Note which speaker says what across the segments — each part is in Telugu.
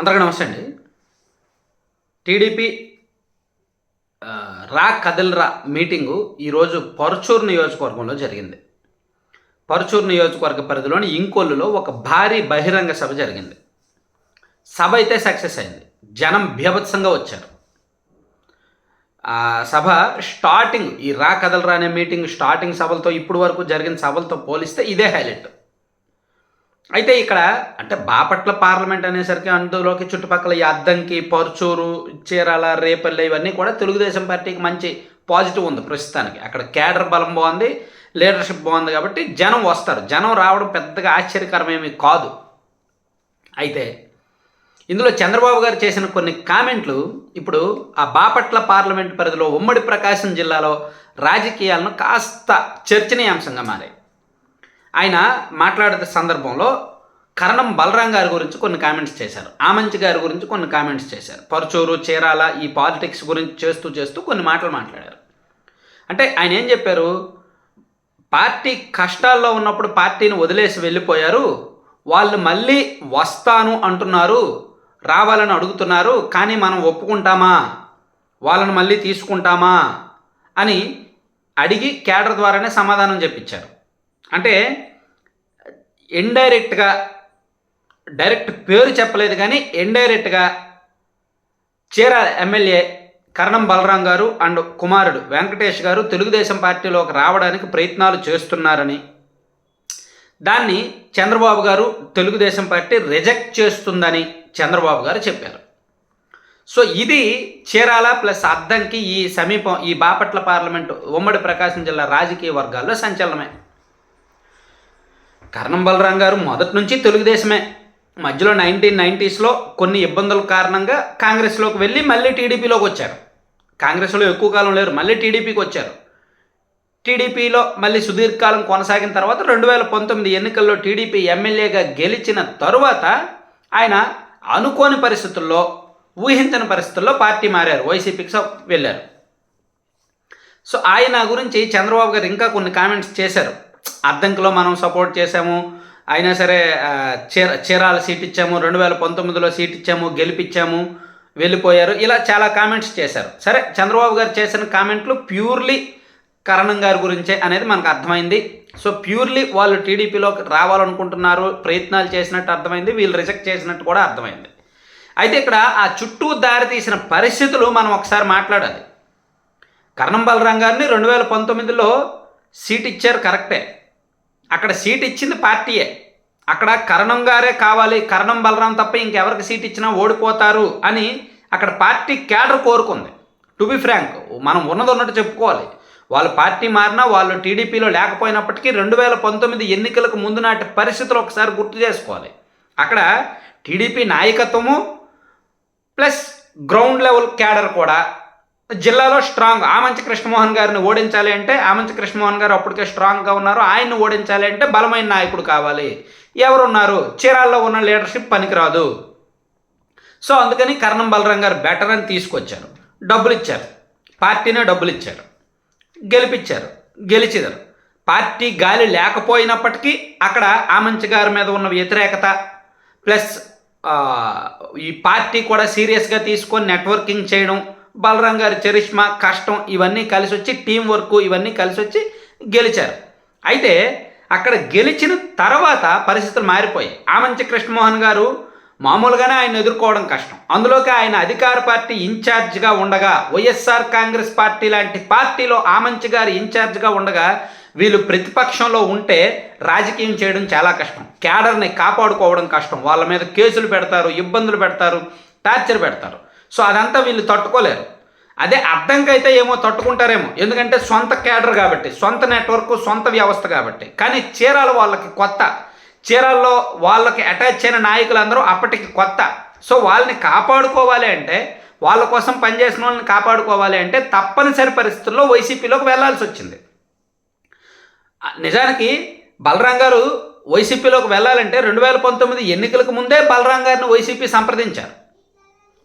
Speaker 1: అందరికీ నమస్తే అండి. టీడీపీ రా కదిల్రా మీటింగు ఈరోజు పరుచూరు నియోజకవర్గంలో జరిగింది. పరుచూరు నియోజకవర్గ పరిధిలోని ఇంకొల్లులో ఒక భారీ బహిరంగ సభ జరిగింది. సభ అయితే సక్సెస్ అయింది. జనం భీభత్సంగా వచ్చారు. ఆ సభ స్టార్టింగ్ ఈ రా కదలరా అనే మీటింగ్ స్టార్టింగ్ సభలతో ఇప్పుడు వరకు జరిగిన సభలతో పోలిస్తే ఇదే హైలైట్. అయితే ఇక్కడ అంటే బాపట్ల పార్లమెంట్ అనేసరికి అందులోకి చుట్టుపక్కల ఈ అద్దంకి పరుచూరు చీరాల రేపల్లె ఇవన్నీ కూడా తెలుగుదేశం పార్టీకి మంచి పాజిటివ్ ఉంది ప్రస్తుతానికి. అక్కడ కేడర్ బలం బాగుంది లీడర్షిప్ బాగుంది కాబట్టి జనం వస్తారు. జనం రావడం పెద్దగా ఆశ్చర్యకరమేమీ కాదు. అయితే ఇందులో చంద్రబాబు గారు చేసిన కొన్ని కామెంట్లు ఇప్పుడు ఆ బాపట్ల పార్లమెంట్ పరిధిలో ఉమ్మడి ప్రకాశం జిల్లాలో రాజకీయాలను కాస్త చర్చనీయాంశంగా మారాయి. ఆయన మాట్లాడే సందర్భంలో కరణం బలరాం గారి గురించి కొన్ని కామెంట్స్ చేశారు. ఆమంచి గారి గురించి కొన్ని కామెంట్స్ చేశారు. పరుచూరు చీరాల ఈ పాలిటిక్స్ గురించి చేస్తూ చేస్తూ కొన్ని మాటలు మాట్లాడారు. అంటే ఆయన ఏం చెప్పారు? పార్టీ కష్టాల్లో ఉన్నప్పుడు పార్టీని వదిలేసి వెళ్ళిపోయారు. వాళ్ళు మళ్ళీ వస్తాను అంటున్నారు. రావాలని అడుగుతున్నారు. కానీ మనం ఒప్పుకుంటామా? వాళ్ళని మళ్ళీ తీసుకుంటామా? అని అడిగి కేడర్ ద్వారానే సమాధానం చెప్పించారు. అంటే ఇండైరెక్ట్గా డైరెక్ట్ పేరు చెప్పలేదు కానీ ఇండైరెక్ట్గా చీర ఎమ్మెల్యే కరణం బలరాం గారు అండ్ కుమారుడు వెంకటేష్ గారు తెలుగుదేశం పార్టీలోకి రావడానికి ప్రయత్నాలు చేస్తున్నారని. దాన్ని చంద్రబాబు గారు తెలుగుదేశం పార్టీ రిజెక్ట్ చేస్తుందని చంద్రబాబు గారు చెప్పారు. సో ఇది చీరాల ప్లస్ అద్దంకి ఈ సమీపం ఈ బాపట్ల పార్లమెంటు ఉమ్మడి ప్రకాశం జిల్లా రాజకీయ వర్గాల్లో సంచలనమే. కరణం బలరాం గారు మొదటి నుంచి తెలుగుదేశమే మధ్యలో నైన్టీన్ నైంటీస్లో కొన్ని ఇబ్బందుల కారణంగా కాంగ్రెస్లోకి వెళ్ళి మళ్ళీ టీడీపీలోకి వచ్చారు. కాంగ్రెస్లో ఎక్కువ కాలం లేరు మళ్ళీ టీడీపీకి వచ్చారు. టీడీపీలో మళ్ళీ సుదీర్ఘకాలం కొనసాగిన తర్వాత రెండు వేల పంతొమ్మిది ఎన్నికల్లో టీడీపీ ఎమ్మెల్యేగా గెలిచిన తరువాత ఆయన అనుకోని పరిస్థితుల్లో ఊహించని పరిస్థితుల్లో పార్టీ మారారు వైసీపీకి సో వెళ్ళారు. సో ఆయన గురించి చంద్రబాబు గారు ఇంకా కొన్ని కామెంట్స్ చేశారు. అద్దంకిలో మనం సపోర్ట్ చేసాము అయినా సరే చీర చీరాల సీట్ ఇచ్చాము. రెండు వేల పంతొమ్మిదిలో సీట్ ఇచ్చాము. గెలిపించాము వెళ్ళిపోయారు. ఇలా చాలా కామెంట్స్ చేశారు. సరే చంద్రబాబు గారు చేసిన కామెంట్లు ప్యూర్లీ కరణం గారి గురించే అనేది మనకు అర్థమైంది. సో ప్యూర్లీ వాళ్ళు టీడీపీలోకి రావాలనుకుంటున్నారు ప్రయత్నాలు చేసినట్టు అర్థమైంది వీళ్ళు రిజెక్ట్ చేసినట్టు కూడా అర్థమైంది. అయితే ఇక్కడ ఆ చుట్టూ దారి తీసిన పరిస్థితులు మనం ఒకసారి మాట్లాడాలి. కరణం బలరాం గారిని రెండు వేల పంతొమ్మిదిలో సీట్ ఇచ్చారు కరెక్టే. అక్కడ సీట్ ఇచ్చింది పార్టీయే. అక్కడ కరణం గారే కావాలి కరణం బలరాం తప్ప ఇంకెవరికి సీట్ ఇచ్చినా ఓడిపోతారు అని అక్కడ పార్టీ క్యాడర్ కోరుకుంది. టు బి ఫ్రాంక్ మనం ఉన్నది ఉన్నట్టు చెప్పుకోవాలి. వాళ్ళు పార్టీ మారినా వాళ్ళు టీడీపీలో లేకపోయినప్పటికీ రెండు వేల పంతొమ్మిది ఎన్నికలకు ముందు నాటి పరిస్థితులు ఒకసారి గుర్తు చేసుకోవాలి. అక్కడ టీడీపీ నాయకత్వము ప్లస్ గ్రౌండ్ లెవెల్ క్యాడర్ కూడా జిల్లాలో స్ట్రాంగ్. ఆమంచి కృష్ణమోహన్ గారిని ఓడించాలి అంటే ఆమంచి కృష్ణమోహన్ గారు అప్పటికే స్ట్రాంగ్గా ఉన్నారు. ఆయన్ని ఓడించాలి అంటే బలమైన నాయకుడు కావాలి. ఎవరున్నారు? చీరాల్లో ఉన్న లీడర్షిప్ పనికిరాదు. సో అందుకని కర్ణం బలరాం గారు బెటర్ అని తీసుకొచ్చారు. డబ్బులు ఇచ్చారు పార్టీనే డబ్బులు ఇచ్చారు గెలిపించారు గెలిచిదారు. పార్టీ గాలి లేకపోయినప్పటికీ అక్కడ ఆమంచి గారి మీద ఉన్న వ్యతిరేకత ప్లస్ ఈ పార్టీ కూడా సీరియస్గా తీసుకొని నెట్వర్కింగ్ చేయడం బలరాం గారి చరిష్మా కష్టం ఇవన్నీ కలిసి వచ్చి టీం వర్క్ ఇవన్నీ కలిసి వచ్చి గెలిచారు. అయితే అక్కడ గెలిచిన తర్వాత పరిస్థితులు మారిపోయాయి. ఆమంచి కృష్ణమోహన్ గారు మామూలుగానే ఆయన ఎదుర్కోవడం కష్టం. అందులోకి ఆయన అధికార పార్టీ ఇన్ఛార్జ్గా ఉండగా వైఎస్ఆర్ కాంగ్రెస్ పార్టీ లాంటి పార్టీలో ఆమంచి గారు ఇన్ఛార్జ్గా ఉండగా వీళ్ళు ప్రతిపక్షంలో ఉంటే రాజకీయం చేయడం చాలా కష్టం. క్యాడర్ని కాపాడుకోవడం కష్టం. వాళ్ళ మీద కేసులు పెడతారు ఇబ్బందులు పెడతారు టార్చర్ పెడతారు. సో అదంతా వీళ్ళు తట్టుకోలేరు. అదే అర్థంకైతే ఏమో తట్టుకుంటారేమో. ఎందుకంటే సొంత క్యాడర్ కాబట్టి సొంత నెట్వర్క్ సొంత వ్యవస్థ కాబట్టి. కానీ చీరాల వాళ్ళకి కొత్త. చీరాల్లో వాళ్ళకి అటాచ్ అయిన నాయకులందరూ అప్పటికి కొత్త. సో వాళ్ళని కాపాడుకోవాలి అంటే వాళ్ళ కోసం పనిచేసిన వాళ్ళని కాపాడుకోవాలి అంటే తప్పనిసరి పరిస్థితుల్లో వైసీపీలోకి వెళ్ళాల్సి వచ్చింది. నిజానికి బలరాం గారు వైసీపీలోకి వెళ్ళాలంటే రెండు వేల పంతొమ్మిది ఎన్నికలకు ముందే బలరాం గారిని వైసీపీ సంప్రదించారు.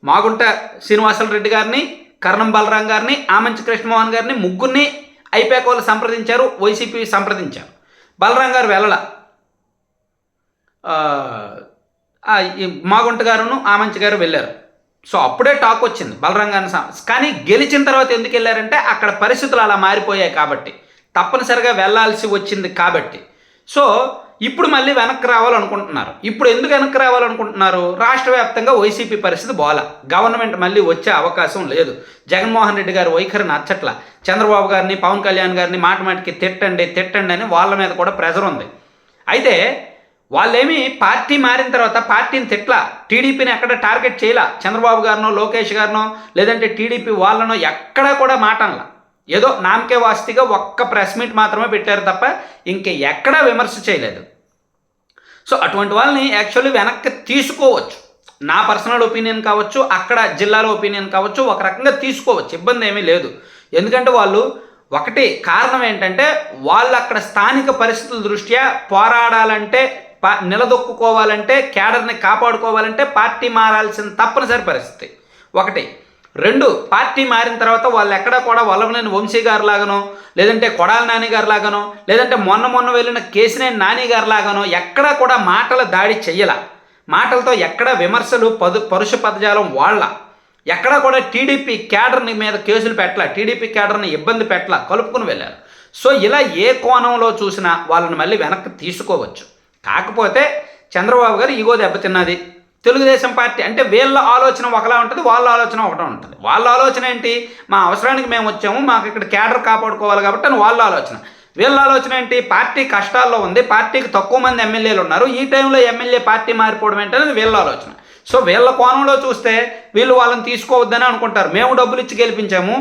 Speaker 1: మాగుంట శ్రీనివాసల రెడ్డి గారిని కర్ణం బలరాం గారిని ఆమంచి కృష్ణమోహన్ గారిని ముగ్గురిని ఐపాక్ వాళ్ళు సంప్రదించారు వైసీపీ సంప్రదించారు. బలరాం గారు వెళ్ళల. మాగుంట గారును ఆమంచి గారు వెళ్ళారు. సో అప్పుడే టాక్ వచ్చింది బలరాం గారిని కానీ గెలిచిన తర్వాత ఎందుకు వెళ్ళారంటే అక్కడ పరిస్థితులు అలా మారిపోయాయి కాబట్టి. తప్పనిసరిగా వెళ్ళాల్సి వచ్చింది కాబట్టి. సో ఇప్పుడు మళ్ళీ వెనక్కి రావాలనుకుంటున్నారు. ఇప్పుడు ఎందుకు వెనక్కి రావాలనుకుంటున్నారు? రాష్ట్ర వ్యాప్తంగా వైసీపీ పరిస్థితి బోల. గవర్నమెంట్ మళ్ళీ వచ్చే అవకాశం లేదు. జగన్మోహన్ రెడ్డి గారి వైఖరి నచ్చట్ల చంద్రబాబు గారిని పవన్ కళ్యాణ్ గారిని మాట మాటికి తిట్టండి తిట్టండి అని వాళ్ళ మీద కూడా ప్రెజర్ ఉంది. అయితే వాళ్ళేమి పార్టీ మారిన తర్వాత పార్టీని తిట్ల. టీడీపీని ఎక్కడ టార్గెట్ చేయలా? చంద్రబాబు గారినో లోకేష్ గారినో లేదంటే టీడీపీ వాళ్ళనో ఎక్కడా కూడా మాటనలా. ఏదో నామకే వాస్తిగా ఒక్క ప్రెస్ మీట్ మాత్రమే పెట్టారు తప్ప ఇంక ఎక్కడా విమర్శ చేయలేదు. సో అటువంటి వాళ్ళని యాక్చువల్లీ వెనక్కి తీసుకోవచ్చు. నా పర్సనల్ ఒపీనియన్ కావచ్చు అక్కడ జిల్లాలో ఒపీనియన్ కావచ్చు ఒక రకంగా తీసుకోవచ్చు. ఇబ్బంది ఏమీ లేదు. ఎందుకంటే వాళ్ళు ఒకటి కారణం ఏంటంటే వాళ్ళు అక్కడ స్థానిక పరిస్థితుల దృష్ట్యా పోరాడాలంటే పా నిలదొక్కుకోవాలంటే క్యాడర్ని కాపాడుకోవాలంటే పార్టీ మారాల్సిన తప్పనిసరి పరిస్థితి. ఒకటి రెండు పార్టీ మారిన తర్వాత వాళ్ళు ఎక్కడ కూడా వల్లభనేని వంశీ గారు లాగానో లేదంటే కొడాల నాని గారు లాగానో లేదంటే మొన్న మొన్న వెళ్ళిన కేసినేని నాని గారు లాగానో ఎక్కడా కూడా మాటల దాడి చెయ్యల. మాటలతో ఎక్కడ విమర్శలు పదు పరుష పదజాలం వాళ్ళ ఎక్కడా కూడా టీడీపీ క్యాడర్ని మీద కేసులు పెట్టల టీడీపీ క్యాడర్ని ఇబ్బంది పెట్టల కలుపుకుని వెళ్ళారు. సో ఇలా ఏ కోణంలో చూసినా వాళ్ళని మళ్ళీ వెనక్కి తీసుకోవచ్చు. కాకపోతే చంద్రబాబు గారు ఈగో దెబ్బతిన్నది తెలుగుదేశం పార్టీ అంటే వీళ్ళ ఆలోచన ఒకలా ఉంటుంది వాళ్ళ ఆలోచన ఒకటే ఉంటుంది. వాళ్ళ ఆలోచన ఏంటి? మా అవసరానికి మేము వచ్చాము మాకు ఇక్కడ క్యాడర్ కాపాడుకోవాలి కాబట్టి అని వాళ్ళ ఆలోచన. వీళ్ళ ఆలోచన ఏంటి? పార్టీ కష్టాల్లో ఉంది పార్టీకి తక్కువ మంది ఎమ్మెల్యేలు ఉన్నారు ఈ టైంలో ఎమ్మెల్యే పార్టీ మారిపోవడం ఏంటనేది వీళ్ళ ఆలోచన. సో వీళ్ళ కోణంలో చూస్తే వీళ్ళు వాళ్ళని తీసుకోవద్దని అనుకుంటారు. మేము డబ్బులు ఇచ్చి గెలిపించాము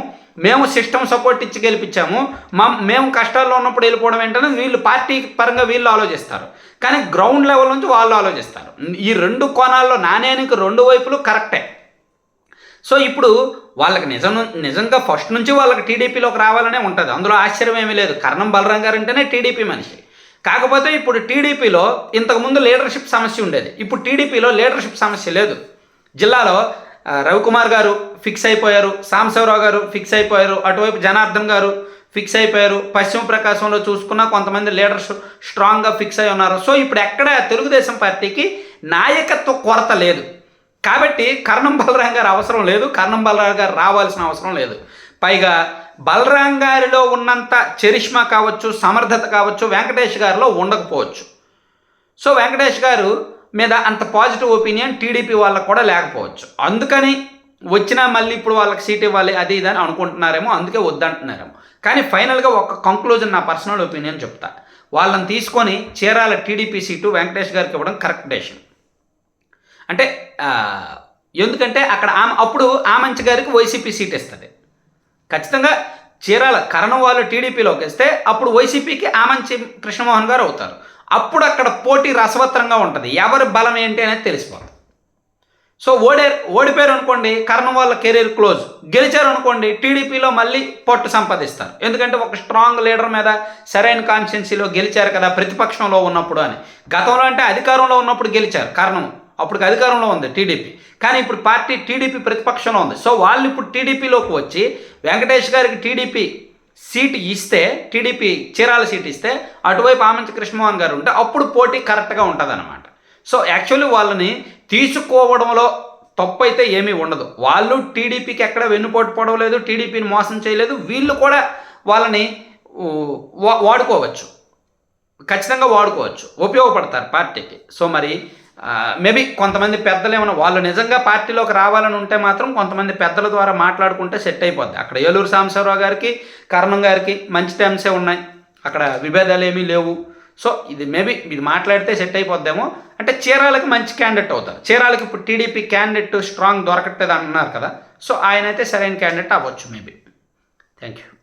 Speaker 1: మేము సిస్టమ్ సపోర్ట్ ఇచ్చి గెలిపించాము. మా మేము కష్టాల్లో ఉన్నప్పుడు వెళ్ళిపోవడం ఏంటనే వీళ్ళు పార్టీ పరంగా వీళ్ళు ఆలోచిస్తారు. కానీ గ్రౌండ్ లెవెల్ నుంచి వాళ్ళు ఆలోచిస్తారు. ఈ రెండు కోణాల్లో నాణ్యానికి రెండు వైపులు కరెక్టే. సో ఇప్పుడు వాళ్ళకి నిజం నిజంగా ఫస్ట్ నుంచి వాళ్ళకి టీడీపీలోకి రావాలనే ఉంటుంది. అందులో ఆశ్చర్యం ఏమీ లేదు. కర్ణం బలరాం గారు అంటేనే టీడీపీ మనిషి. కాకపోతే ఇప్పుడు టీడీపీలో ఇంతకుముందు లీడర్షిప్ సమస్య ఉండేది. ఇప్పుడు టీడీపీలో లీడర్షిప్ సమస్య లేదు. జిల్లాలో రవికుమార్ గారు ఫిక్స్ అయిపోయారు సాంబశివరావు గారు ఫిక్స్ అయిపోయారు అటువైపు జనార్దన్ గారు ఫిక్స్ అయిపోయారు. పశ్చిమ ప్రకాశంలో చూసుకున్న కొంతమంది లీడర్స్ స్ట్రాంగ్గా ఫిక్స్ అయి ఉన్నారు. సో ఇప్పుడు ఎక్కడ తెలుగుదేశం పార్టీకి నాయకత్వ కొరత లేదు. కాబట్టి కర్ణం బలరాం గారు అవసరం లేదు కర్ణం బలరాం గారు రావాల్సిన అవసరం లేదు. పైగా బలరాం గారిలో ఉన్నంత చరిష్మా కావచ్చు సమర్థత కావచ్చు వెంకటేష్ గారిలో ఉండకపోవచ్చు. సో వెంకటేష్ గారు మీద అంత పాజిటివ్ ఒపీనియన్ టీడీపీ వాళ్ళకు కూడా లేకపోవచ్చు. అందుకని వచ్చినా మళ్ళీ ఇప్పుడు వాళ్ళకి సీట్ ఇవ్వాలి అది ఇది అని అనుకుంటున్నారేమో అందుకే వద్దంటున్నారేమో. కానీ ఫైనల్గా ఒక కంక్లూజన్ నా పర్సనల్ ఒపీనియన్ చెప్తా. వాళ్ళని తీసుకొని చీరాల టీడీపీ సీటు వెంకటేష్ గారికి ఇవ్వడం కరెక్ట్ డెసిషన్ అంటే ఎందుకంటే అక్కడ ఆమె అప్పుడు ఆమంచి గారికి వైసీపీ సీట్ ఇస్తుంది. ఖచ్చితంగా చీరాల కరణం వాళ్ళు టీడీపీలోకి ఇస్తే అప్పుడు వైసీపీకి ఆమంచి కృష్ణమోహన్ గారు అవుతారు. అప్పుడు అక్కడ పోటీ రసవత్రంగా ఉంటుంది. ఎవరి బలం ఏంటి అనేది తెలిసిపోతుంది సో ఓడే ఓడిపోయారు అనుకోండి కర్ణం వాళ్ళ కెరీర్ క్లోజ్ గెలిచారు అనుకోండి టీడీపీలో మళ్ళీ పట్టు సంపాదిస్తారు. ఎందుకంటే ఒక స్ట్రాంగ్ లీడర్ మీద సరైన కాన్స్టిట్యున్సీలో గెలిచారు కదా ప్రతిపక్షంలో ఉన్నప్పుడు అని. గతంలో అంటే అధికారంలో ఉన్నప్పుడు గెలిచారు కారణం. అప్పుడు అధికారంలో ఉంది టీడీపీ. కానీ ఇప్పుడు పార్టీ టీడీపీ ప్రతిపక్షంలో ఉంది. సో వాళ్ళు ఇప్పుడు టీడీపీలోకి వచ్చి వెంకటేష్ గారికి టీడీపీ సీట్ ఇస్తే టీడీపీ చీరాల సీట్ ఇస్తే అటువైపు ఆమంచి కృష్ణమోహన్ గారు ఉంటే అప్పుడు పోటీ కరెక్ట్గా ఉంటుంది అనమాట సో యాక్చువల్లీ వాళ్ళని తీసుకోవడంలో తప్పు అయితే ఏమీ ఉండదు. వాళ్ళు టీడీపీకి ఎక్కడ వెన్నుపోటు పడవలేదు టీడీపీని మోసం చేయలేదు వీళ్ళు కూడా వాళ్ళని వాడుకోవచ్చు. ఖచ్చితంగా వాడుకోవచ్చు. ఉపయోగపడతారు పార్టీకి. సో మరి మేబీ కొంతమంది పెద్దలు ఏమైనా వాళ్ళు నిజంగా పార్టీలోకి రావాలని ఉంటే మాత్రం కొంతమంది పెద్దల ద్వారా మాట్లాడుకుంటే సెట్ అయిపోద్ది. అక్కడ ఏలూరు సాంబశివరావు గారికి కరణం గారికి మంచి టైమ్సే ఉన్నాయి. అక్కడ విభేదాలు ఏమీ లేవు. సో ఇది మేబీ ఇది మాట్లాడితే సెట్ అయిపోద్దేమో. అంటే చీరాలకి మంచి క్యాండిడేట్ అవుతారు. చీరాలకి ఇప్పుడు టీడీపీ క్యాండిడేట్ స్ట్రాంగ్ దొరకట్లేదు అంటున్నారు కదా. సో ఆయన అయితే సరైన క్యాండిడేట్ అవ్వచ్చు మేబీ. Thank you